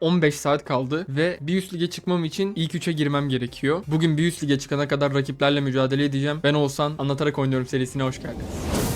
15 saat kaldı ve bir üst lige çıkmam için ilk 3'e girmem gerekiyor. Bugün bir üst lige çıkana kadar rakiplerle mücadele edeceğim. Ben Oğuzhan Anlatarak Oynuyorum serisine hoş geldiniz.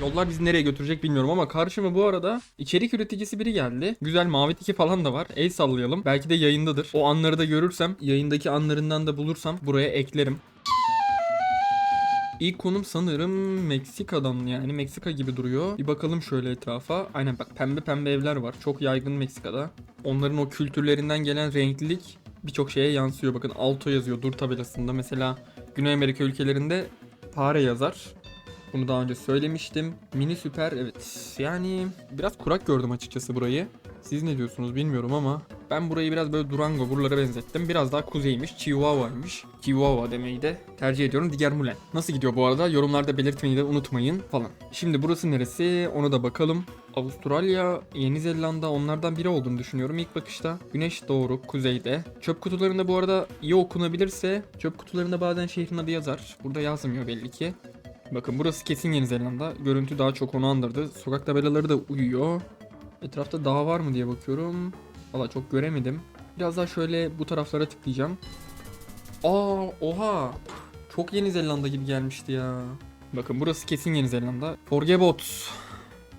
Yollar bizi nereye götürecek bilmiyorum ama karşıma bu arada içerik üreticisi biri geldi. Güzel mavi tiki falan da var. El sallayalım. Belki de yayındadır. O anları da görürsem, yayındaki anlarından da bulursam buraya eklerim. İlk konum sanırım Meksika'dan yani Meksika gibi duruyor. Bir bakalım şöyle etrafa. Aynen bak pembe pembe evler var. Çok yaygın Meksika'da. Onların o kültürlerinden gelen renklilik birçok şeye yansıyor. Bakın Alto yazıyor dur tabelasında. Mesela Güney Amerika ülkelerinde Pare yazar. Bunu daha önce söylemiştim. Mini süper evet. Yani biraz kurak gördüm açıkçası burayı. Siz ne diyorsunuz bilmiyorum ama ben burayı biraz böyle Durango buralara benzettim. Biraz daha kuzeymiş, Chihuahua'ymış. Chihuahua demeyi de tercih ediyorum. Diğer Mulen. Nasıl gidiyor bu arada? Yorumlarda belirtmeyi de unutmayın falan. Şimdi burası neresi? Onu da bakalım. Avustralya, Yeni Zelanda onlardan biri olduğunu düşünüyorum ilk bakışta. Güneş doğru, kuzeyde. Çöp kutularında bu arada iyi okunabilirse çöp kutularında bazen şehrin adı yazar. Burada yazmıyor belli ki. Bakın burası kesin Yeni Zelanda. Görüntü daha çok onu andırdı. Sokak tabelaları da uyuyor. Etrafta dağ var mı diye bakıyorum. Valla çok göremedim. Biraz daha şöyle bu taraflara tıklayacağım. Aa oha. Çok Yeni Zelanda gibi gelmişti ya. Bakın burası kesin Yeni Zelanda. Forgebot.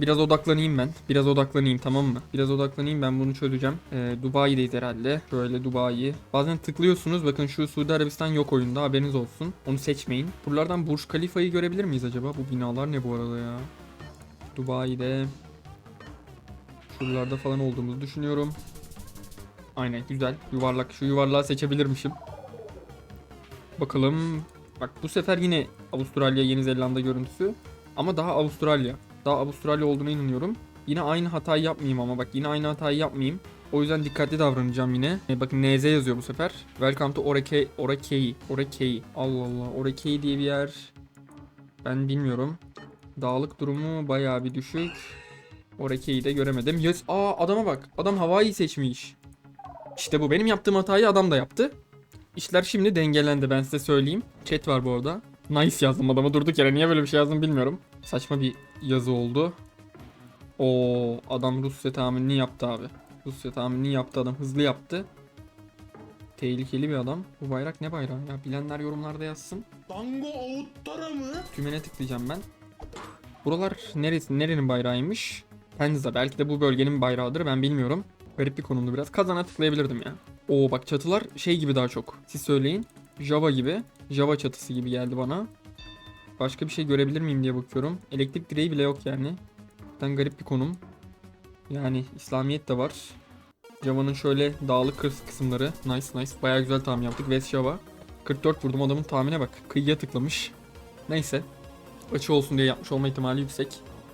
Biraz odaklanayım ben. Biraz odaklanayım tamam mı? Biraz odaklanayım ben bunu çözeceğim. Ee, Dubai'deyiz herhalde. Şöyle Dubai. Bazen tıklıyorsunuz. Bakın şu Suudi Arabistan yok oyunda haberiniz olsun. Onu seçmeyin. Buralardan Burj Khalifa'yı görebilir miyiz acaba? Bu binalar ne bu arada ya? Dubai'de. Şuralarda falan olduğumuzu düşünüyorum. Aynen güzel. Yuvarlak. Şu yuvarlağı seçebilirmişim. Bakalım. Bak bu sefer yine Avustralya, Yeni Zelanda görüntüsü. Ama daha Avustralya. Daha Avustralya olduğuna inanıyorum. Yine aynı hatayı yapmayayım ama bak yine aynı hatayı yapmayayım. O yüzden dikkatli davranacağım yine. E, bakın NZ yazıyor bu sefer. Welcome to Orakei. Orakei. Orakei. Allah Allah. Orakei diye bir yer. Ben bilmiyorum. Dağlık durumu bayağı bir düşük. Orakei'yi de göremedim. Yes. Aa adama bak. Adam Hawaii'yi seçmiş. İşte bu. Benim yaptığım hatayı adam da yaptı. İşler şimdi dengelendi ben size söyleyeyim. Chat var bu arada. Nice yazdım adama durduk yere. Niye böyle bir şey yazdım bilmiyorum. Saçma bir yazı oldu. O adam Rusya tahminini yaptı abi. Rusya tahminini yaptı adam. Hızlı yaptı. Tehlikeli bir adam. Bu bayrak ne bayrağı ya? Bilenler yorumlarda yazsın. Tango Outtara mı? Tümene tıklayacağım ben. Buralar neresi, nerenin bayrağıymış? Penza. Belki de bu bölgenin bayrağıdır ben bilmiyorum. Garip bir konumdu biraz. Kazana tıklayabilirdim ya. Oo bak çatılar şey gibi daha çok. Siz söyleyin. Java gibi. Java çatısı gibi geldi bana. Başka bir şey görebilir miyim diye bakıyorum. Elektrik direği bile yok yani. Cidden garip bir konum. Yani İslamiyet de var. Java'nın şöyle dağlık kıs- kısımları. Nice nice. Bayağı güzel tahmin yaptık. West Java. 44 vurdum adamın tahmine bak. Kıyıya tıklamış. Neyse. Açı olsun diye yapmış olma ihtimali yüksek.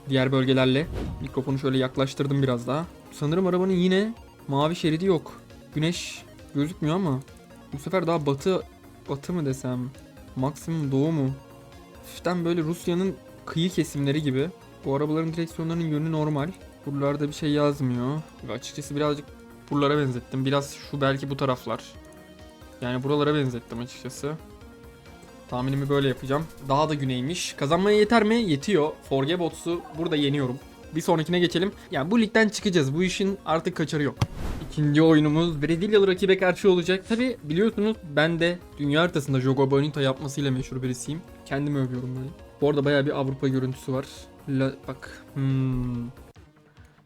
Diğer bölgelerle mikrofonu şöyle yaklaştırdım biraz daha. Sanırım arabanın yine mavi şeridi yok. Güneş gözükmüyor ama bu sefer daha batı batı mı desem maksimum doğu mu? Hafiften böyle Rusya'nın kıyı kesimleri gibi. Bu arabaların direksiyonlarının yönü normal. Buralarda bir şey yazmıyor. Ve açıkçası birazcık buralara benzettim. Biraz şu belki bu taraflar. Yani buralara benzettim açıkçası. Tahminimi böyle yapacağım. Daha da güneymiş. Kazanmaya yeter mi? Yetiyor. Forgebots'u burada yeniyorum. Bir sonrakine geçelim. Yani bu ligden çıkacağız. Bu işin artık kaçarı yok. İkinci oyunumuz Brezilyalı rakibe karşı olacak. Tabi biliyorsunuz ben de dünya haritasında Jogo Bonito yapmasıyla meşhur birisiyim. Kendimi övüyorum böyle. Bu arada bayağı bir Avrupa görüntüsü var. La, bak. Hmm.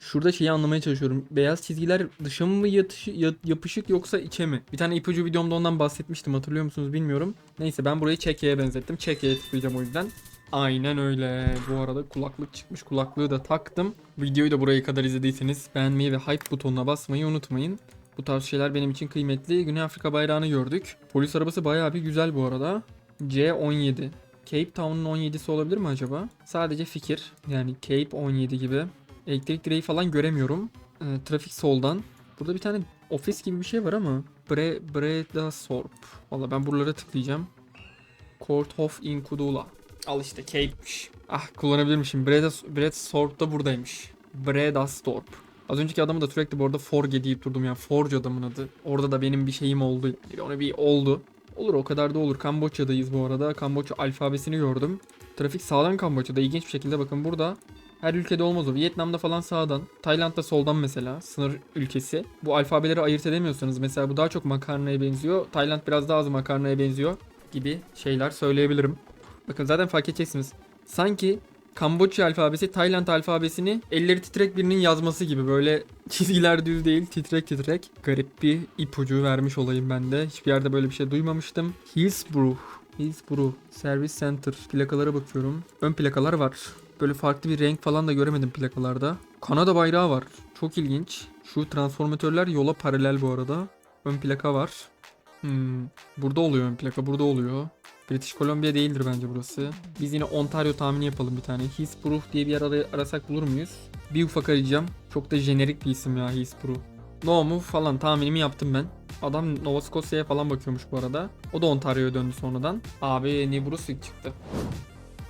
Şurada şeyi anlamaya çalışıyorum. Beyaz çizgiler dışa mı yatışı- ya- yapışık yoksa içe mi? Bir tane ipucu videomda ondan bahsetmiştim hatırlıyor musunuz bilmiyorum. Neyse ben burayı Çekya'ya benzettim. Çekya'ya tıklayacağım o yüzden. Aynen öyle. Bu arada kulaklık çıkmış. Kulaklığı da taktım. Videoyu da buraya kadar izlediyseniz beğenmeyi ve hype butonuna basmayı unutmayın. Bu tarz şeyler benim için kıymetli. Güney Afrika bayrağını gördük. Polis arabası bayağı bir güzel bu arada. C17. Cape Town'un 17'si olabilir mi acaba? Sadece fikir. Yani Cape 17 gibi. Elektrik direği falan göremiyorum. Ee, trafik soldan. Burada bir tane ofis gibi bir şey var ama. Bre Breda Sorp. Valla ben buralara tıklayacağım. Court of Incudula. Al işte Cape'miş. Ah kullanabilirmişim. Breda, Breda Sorp da buradaymış. Breda Sorp. Az önceki adamı da sürekli bu arada Forge deyip durdum yani. Forge adamın adı. Orada da benim bir şeyim oldu. Yani Ona bir oldu. Olur o kadar da olur. Kamboçya'dayız bu arada. Kamboçya alfabesini gördüm. Trafik sağdan Kamboçya'da. İlginç bir şekilde bakın burada Her ülkede olmaz o. Vietnam'da falan sağdan. Tayland'da soldan mesela. Sınır ülkesi. Bu alfabeleri ayırt edemiyorsanız mesela bu daha çok makarnaya benziyor. Tayland biraz daha az makarnaya benziyor gibi şeyler söyleyebilirim. Bakın zaten fark edeceksiniz. Sanki Kamboçya alfabesi Tayland alfabesini elleri titrek birinin yazması gibi böyle çizgiler düz değil titrek titrek. Garip bir ipucu vermiş olayım ben de. Hiçbir yerde böyle bir şey duymamıştım. Hillsborough. Hillsborough Service Center. Plakalara bakıyorum. Ön plakalar var. Böyle farklı bir renk falan da göremedim plakalarda. Kanada bayrağı var. Çok ilginç. Şu transformatörler yola paralel bu arada. Ön plaka var. Hmm, burada oluyor ön plaka. Burada oluyor. British Columbia değildir bence burası. Biz yine Ontario tahmini yapalım bir tane. Hillsborough diye bir yer ara- arasak bulur muyuz? Bir ufak arayacağım. Çok da jenerik bir isim ya Hillsborough. No mu falan tahminimi yaptım ben. Adam Nova Scotia'ya falan bakıyormuş bu arada. O da Ontario'ya döndü sonradan. Abi New Brunswick çıktı.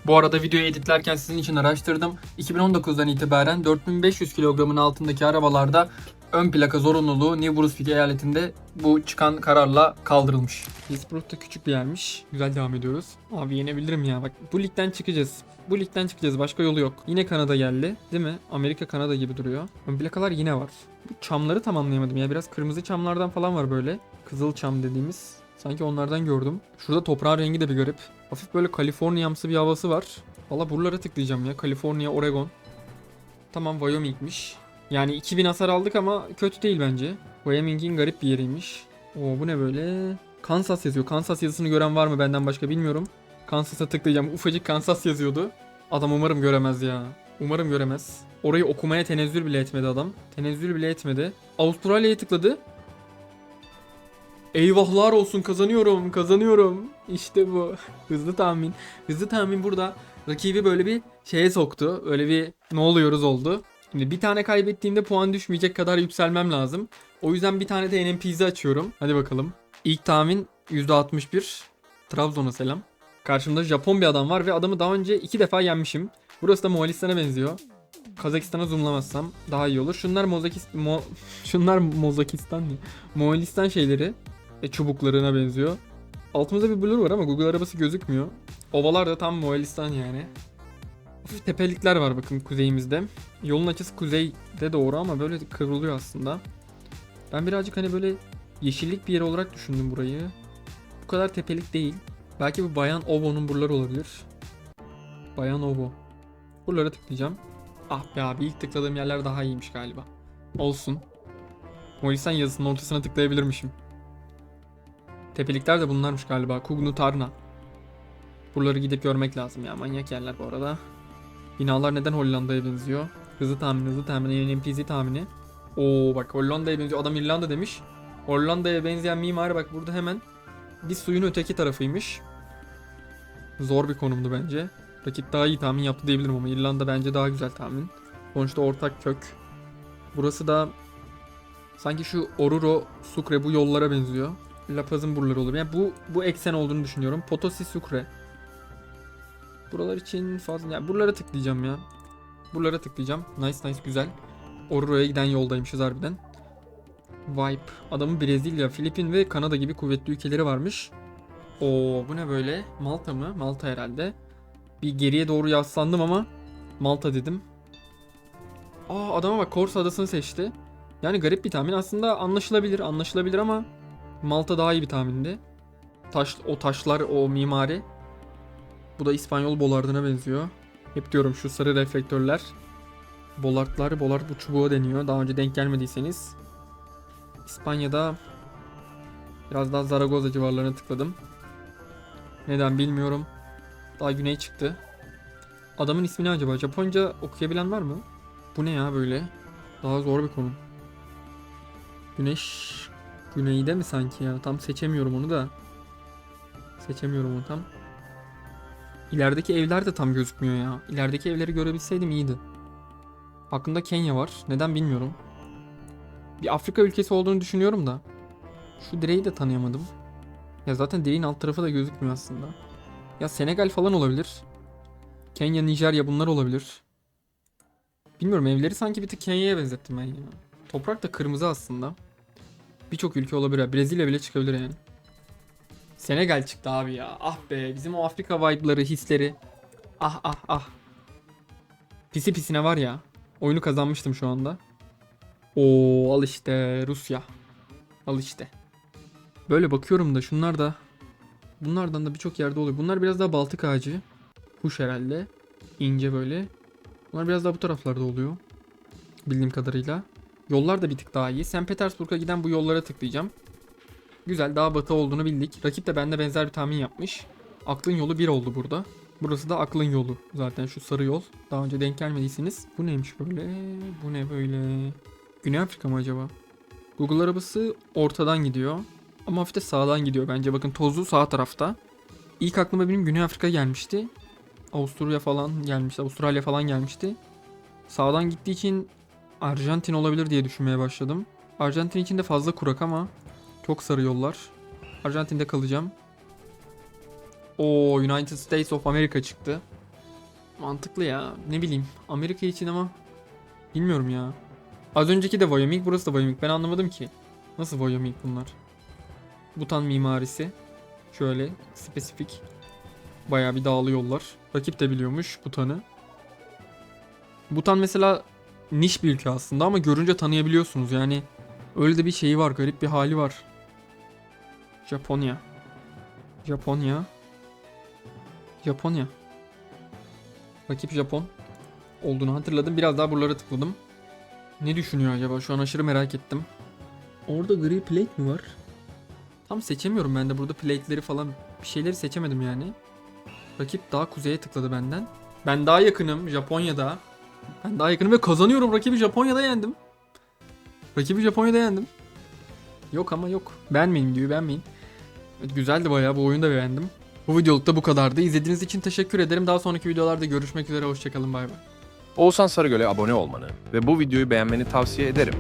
Bu arada videoyu editlerken sizin için araştırdım. 2019'dan itibaren 4500 kilogramın altındaki arabalarda ön plaka zorunluluğu New Brunswick eyaletinde bu çıkan kararla kaldırılmış. Hillsborough da küçük bir yermiş. Güzel devam ediyoruz. Abi yenebilirim ya bak bu ligden çıkacağız. Bu ligden çıkacağız başka yolu yok. Yine Kanada geldi değil mi? Amerika Kanada gibi duruyor. Ön plakalar yine var. Bu çamları tamamlayamadım ya biraz kırmızı çamlardan falan var böyle. Kızıl çam dediğimiz. Sanki onlardan gördüm. Şurada toprağın rengi de bir garip. Hafif böyle Kaliforniyamsı bir havası var. Valla buralara tıklayacağım ya. Kaliforniya, Oregon. Tamam Wyoming'miş. Yani 2000 hasar aldık ama kötü değil bence. Wyoming'in garip bir yeriymiş. Oo bu ne böyle? Kansas yazıyor. Kansas yazısını gören var mı benden başka bilmiyorum. Kansas'a tıklayacağım. Ufacık Kansas yazıyordu. Adam umarım göremez ya. Umarım göremez. Orayı okumaya tenezzül bile etmedi adam. Tenezzül bile etmedi. Avustralya'ya tıkladı. Eyvahlar olsun kazanıyorum kazanıyorum. İşte bu. Hızlı tahmin. Hızlı tahmin burada rakibi böyle bir şeye soktu. Öyle bir ne oluyoruz oldu. Şimdi bir tane kaybettiğimde puan düşmeyecek kadar yükselmem lazım. O yüzden bir tane de NMP'zi açıyorum. Hadi bakalım. İlk tahmin %61. Trabzon'a selam. Karşımda Japon bir adam var ve adamı daha önce iki defa yenmişim. Burası da Moğolistan'a benziyor. Kazakistan'a zoomlamazsam daha iyi olur. Şunlar Mozakist Mo Şunlar Mozakistan mı? Moğolistan şeyleri e, çubuklarına benziyor. Altımızda bir blur var ama Google arabası gözükmüyor. Ovalar da tam Moğolistan yani. Hafif tepelikler var bakın kuzeyimizde. Yolun açısı kuzeyde doğru ama böyle kıvrılıyor aslında. Ben birazcık hani böyle yeşillik bir yer olarak düşündüm burayı. Bu kadar tepelik değil. Belki bu Bayan Ovo'nun buraları olabilir. Bayan Ovo. Buralara tıklayacağım. Ah be abi ilk tıkladığım yerler daha iyiymiş galiba. Olsun. Moğolistan yazısının ortasına tıklayabilirmişim. Tepelikler de bunlarmış galiba. Kugnu Tarna. Buraları gidip görmek lazım ya. Manyak yerler bu arada. Binalar neden Hollanda'ya benziyor? Hızlı tahmin, hızlı tahmin, NPC tahmini. Oo bak Hollanda'ya benziyor. Adam İrlanda demiş. Hollanda'ya benzeyen mimari bak burada hemen bir suyun öteki tarafıymış. Zor bir konumdu bence. Rakip daha iyi tahmin yaptı diyebilirim ama İrlanda bence daha güzel tahmin. Sonuçta ortak kök. Burası da sanki şu Oruro, Sucre bu yollara benziyor. La Paz'ın buraları olur. Yani bu bu eksen olduğunu düşünüyorum. Potosi, Sucre. Buralar için fazla yani buralara tıklayacağım ya. Buralara tıklayacağım. Nice nice güzel. Ororo'ya giden yoldaymışız harbiden. Vibe. Adamın Brezilya, Filipin ve Kanada gibi kuvvetli ülkeleri varmış. Oo bu ne böyle? Malta mı? Malta herhalde. Bir geriye doğru yaslandım ama Malta dedim. Aa adama bak Kors adasını seçti. Yani garip bir tahmin. Aslında anlaşılabilir, anlaşılabilir ama Malta daha iyi bir tahmindi. Taş, o taşlar, o mimari. Bu da İspanyol bolardına benziyor. Hep diyorum şu sarı reflektörler. Bolardlar, bolard bu çubuğa deniyor. Daha önce denk gelmediyseniz. İspanya'da biraz daha Zaragoza civarlarına tıkladım. Neden bilmiyorum. Daha güney çıktı. Adamın ismi ne acaba? Japonca okuyabilen var mı? Bu ne ya böyle? Daha zor bir konu. Güneş güneyde mi sanki ya? Tam seçemiyorum onu da. Seçemiyorum onu tam. İlerideki evler de tam gözükmüyor ya. İlerideki evleri görebilseydim iyiydi. Aklımda Kenya var. Neden bilmiyorum. Bir Afrika ülkesi olduğunu düşünüyorum da. Şu direği de tanıyamadım. Ya zaten direğin alt tarafı da gözükmüyor aslında. Ya Senegal falan olabilir. Kenya, Nijerya bunlar olabilir. Bilmiyorum evleri sanki bir tık Kenya'ya benzettim ben ya. Toprak da kırmızı aslında. Birçok ülke olabilir ya. Brezilya bile çıkabilir yani. Senegal çıktı abi ya. Ah be bizim o Afrika vibe'ları, hisleri. Ah ah ah. Pisi pisine var ya. Oyunu kazanmıştım şu anda. Oo al işte Rusya. Al işte. Böyle bakıyorum da şunlar da bunlardan da birçok yerde oluyor. Bunlar biraz daha Baltık ağacı. Kuş herhalde. İnce böyle. Bunlar biraz daha bu taraflarda oluyor. Bildiğim kadarıyla. Yollar da bir tık daha iyi. St. Petersburg'a giden bu yollara tıklayacağım. Güzel daha batı olduğunu bildik. Rakip de bende benzer bir tahmin yapmış. Aklın yolu 1 oldu burada. Burası da aklın yolu. Zaten şu sarı yol. Daha önce denk gelmediyseniz. Bu neymiş böyle? Bu ne böyle? Güney Afrika mı acaba? Google arabası ortadan gidiyor. Ama hafif de sağdan gidiyor bence. Bakın tozu sağ tarafta. İlk aklıma benim Güney Afrika gelmişti. Avusturya falan gelmişti. Avustralya falan gelmişti. Sağdan gittiği için Arjantin olabilir diye düşünmeye başladım. Arjantin için de fazla kurak ama çok sarı yollar. Arjantin'de kalacağım. O United States of America çıktı. Mantıklı ya. Ne bileyim. Amerika için ama bilmiyorum ya. Az önceki de Wyoming, burası da Wyoming. Ben anlamadım ki. Nasıl Wyoming bunlar? Butan mimarisi. Şöyle spesifik. Bayağı bir dağlı yollar. Rakip de biliyormuş Butan'ı. Butan mesela niş bir ülke aslında ama görünce tanıyabiliyorsunuz. Yani öyle de bir şeyi var, garip bir hali var. Japonya. Japonya. Japonya. Rakip Japon olduğunu hatırladım. Biraz daha buralara tıkladım. Ne düşünüyor acaba? Şu an aşırı merak ettim. Orada gri plate mi var? Tam seçemiyorum ben de burada plate'leri falan bir şeyleri seçemedim yani. Rakip daha kuzeye tıkladı benden. Ben daha yakınım Japonya'da. Ben daha yakınım ve kazanıyorum. Rakibi Japonya'da yendim. Rakibi Japonya'da yendim. Yok ama yok. Beğenmeyin diyor beğenmeyin. Güzeldi bayağı bu oyunu da beğendim. Bu videoluk da bu kadardı. İzlediğiniz için teşekkür ederim. Daha sonraki videolarda görüşmek üzere. Hoşçakalın bay bay. Oğuzhan Sarıgöl'e abone olmanı ve bu videoyu beğenmeni tavsiye ederim.